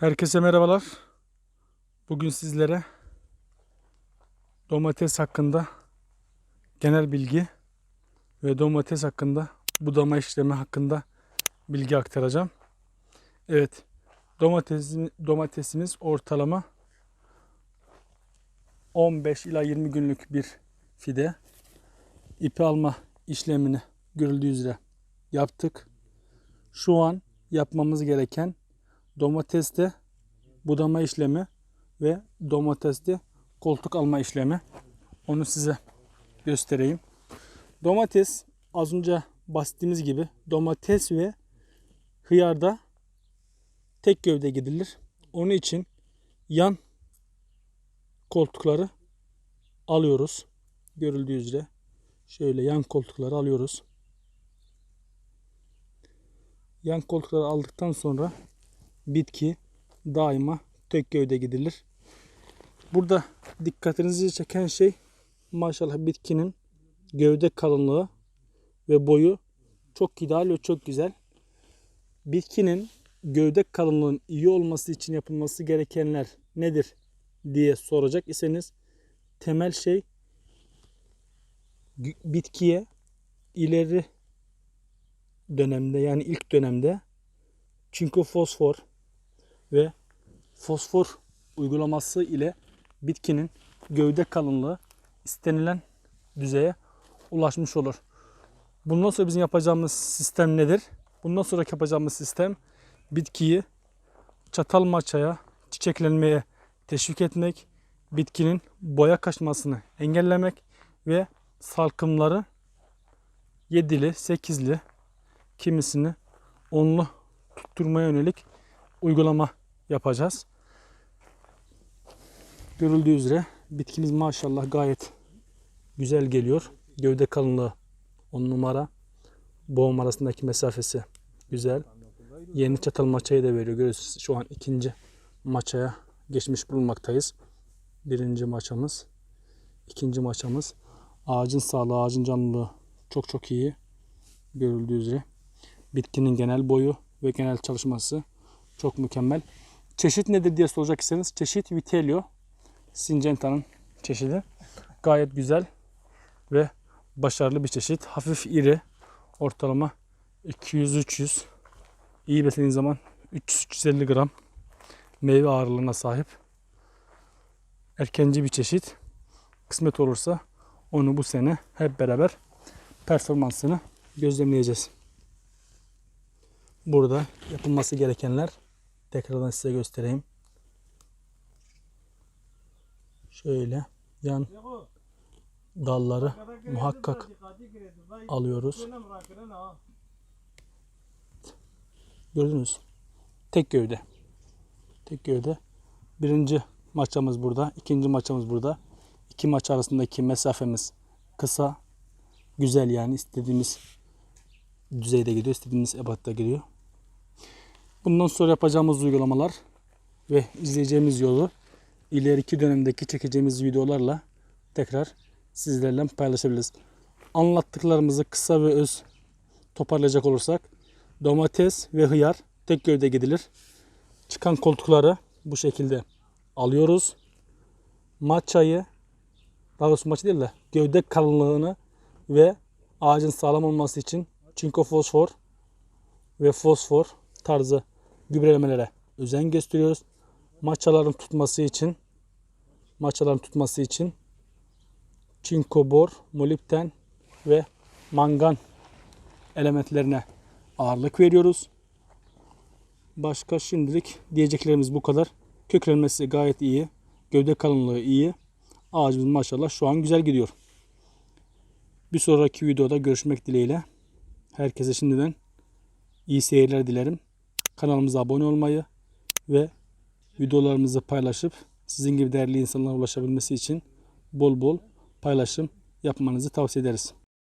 Herkese merhabalar. Bugün sizlere domates hakkında genel bilgi ve domates hakkında budama işlemi hakkında bilgi aktaracağım. Evet, domatesin, domatesimiz ortalama 15 ila 20 günlük bir fide. İpi alma işlemini görüldüğü üzere yaptık. Şu an yapmamız gereken domateste budama işlemi ve domateste koltuk alma işlemi. Onu size göstereyim. Domates az önce bahsettiğimiz gibi domates ve hıyarda tek gövde gidilir. Onun için yan koltukları alıyoruz. Görüldüğü üzere şöyle yan koltukları alıyoruz. Yan koltukları aldıktan sonra bitki daima tek gövde gidilir. Burada dikkatinizi çeken şey maşallah bitkinin gövde kalınlığı ve boyu çok ideal ve çok güzel. Bitkinin gövde kalınlığının iyi olması için yapılması gerekenler nedir diye soracak iseniz temel şey bitkiye ileri dönemde yani ilk dönemde çinko fosfor ve fosfor uygulaması ile bitkinin gövde kalınlığı istenilen düzeye ulaşmış olur. Bundan sonra bizim yapacağımız sistem nedir? Bundan sonra yapacağımız sistem bitkiyi çatal maçaya, çiçeklenmeye teşvik etmek, bitkinin boya kaçmasını engellemek ve salkımları yedili, sekizli, kimisini onlu tutturmaya yönelik uygulama yapacağız. Görüldüğü üzere bitkimiz maşallah gayet güzel geliyor. Gövde kalınlığı 10 numara. Boğum arasındaki mesafesi güzel. Yeni çatal maçayı da veriyor. Görüyorsunuz şu an ikinci maçaya geçmiş bulunmaktayız. Birinci maçamız. ikinci maçamız. Ağacın sağlığı, ağacın canlılığı çok çok iyi. Görüldüğü üzere. Bitkinin genel boyu ve genel çalışması çok mükemmel. Çeşit nedir diye soracak iseniz çeşit Vitelio. Syngenta'nın çeşidi. Gayet güzel ve başarılı bir çeşit. Hafif iri. Ortalama 200-300. İyi beslediğin zaman 300-350 gram meyve ağırlığına sahip. Erkenci bir çeşit. Kısmet olursa onu bu sene hep beraber performansını gözlemleyeceğiz. Burada yapılması gerekenler tekrardan size göstereyim. Şöyle yan dalları muhakkak alıyoruz. Gördünüz. Tek gövde. Tek gövde. Birinci maçamız burada. ikinci maçamız burada. İki maç arasındaki mesafemiz kısa. Güzel yani istediğimiz düzeyde gidiyor. istediğimiz ebatta gidiyor. Bundan sonra yapacağımız uygulamalar ve izleyeceğimiz yolu ileriki dönemdeki çekeceğimiz videolarla tekrar sizlerle paylaşabiliriz. Anlattıklarımızı kısa ve öz toparlayacak olursak domates ve hıyar tek gövde gidilir. Çıkan koltukları bu şekilde alıyoruz. Maçayı daha doğrusu maçı değil de gövde kalınlığını ve ağacın sağlam olması için çinko fosfor ve fosfor tarzı gübrelemelere özen gösteriyoruz. Maçaların tutması için maçaların tutması için çinko bor, molibden ve mangan elementlerine ağırlık veriyoruz. Başka şimdilik diyeceklerimiz bu kadar. Köklenmesi gayet iyi. Gövde kalınlığı iyi. Ağacımız maşallah şu an güzel gidiyor. Bir sonraki videoda görüşmek dileğiyle. Herkese şimdiden iyi seyirler dilerim. Kanalımıza abone olmayı ve videolarımızı paylaşıp sizin gibi değerli insanlara ulaşabilmesi için bol bol paylaşım yapmanızı tavsiye ederiz.